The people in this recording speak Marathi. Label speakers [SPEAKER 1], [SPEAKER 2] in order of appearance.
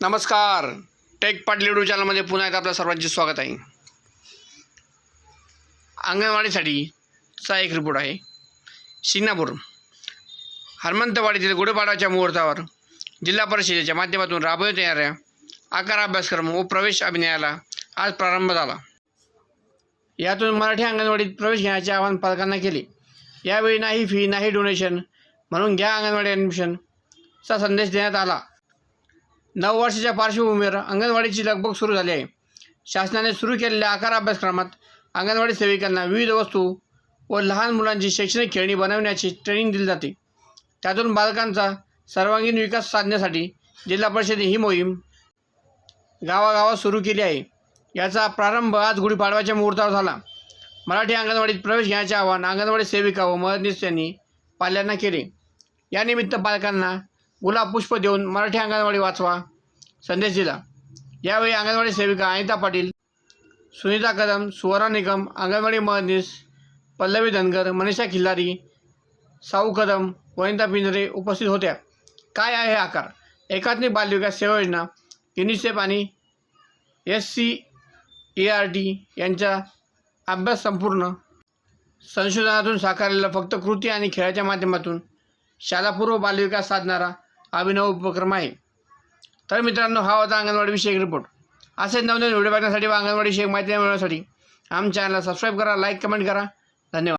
[SPEAKER 1] नमस्कार. टेक पाटली युट्यूब चॅनलमध्ये पुन्हा एकदा आपल्या सर्वांचे स्वागत आहे. अंगणवाडीसाठीचा एक रिपोर्ट आहे. शिंगणापूर हनुमंतवाडीतील गुढेपाडाच्या मुहूर्तावर जिल्हा परिषदेच्या माध्यमातून राबवण्यात येणाऱ्या आकार अभ्यासक्रम व प्रवेश अभिनयाला आज प्रारंभ झाला. यातून मराठी अंगणवाडीत प्रवेश घेण्याचे आवाहन पालकांना केले. यावेळी नाही फी नाही डोनेशन म्हणून घ्या अंगणवाडी ॲडमिशनचा संदेश देण्यात आला. नऊ वर्षाच्या पार्श्वभूमीवर अंगणवाडीची लगबग सुरू झाली आहे. शासनाने सुरू केलेल्या आकार अभ्यासक्रमात अंगणवाडी सेविकांना विविध वस्तू व लहान मुलांची शैक्षणिक खेळणी बनवण्याची ट्रेनिंग दिली जाते. त्यातून बालकांचा सर्वांगीण विकास साधण्यासाठी जिल्हा परिषदेने ही मोहीम गावागावात सुरू केली आहे. याचा प्रारंभ आज गुढीपाडव्याच्या मुहूर्तावर झाला. मराठी अंगणवाडीत प्रवेश घेण्याचे आवाहन अंगणवाडी सेविका व मदतनीस यांनी पाल्यांना केले. यानिमित्त पालकांना गुलाब पुष्प देऊन मराठी अंगणवाडी वाचवा. संदेश दिला. यावेळी अंगणवाडी सेविका अनिता पाटील सुनीता कदम सुवर्णा निगम अंगणवाडी मदनीस पल्लवी धनगर मनीषा खिल्लारी साऊ कदम वनिता पिंजरे उपस्थित होत्या. काय आहे आकार? एकात्मिक बालविकास सेवा योजना युनिसेफ आणि S C A R T यांचा अभ्यास संपूर्ण संशोधनातून साकारलेला फक्त कृती आणि खेळाच्या माध्यमातून शालापूर्व बालविकास साधणारा अभिनव उपक्रम आहे. तर मित्रांनो हा होता अंगणवाडी रिपोर्ट असेच नवनवीन व्हिडिओ बघण्यासाठी व अंगणवाडी विषयक माहिती मिळवण्यासाठी आमच्या चॅनलला सबस्क्राईब करा लाईक कमेंट करा.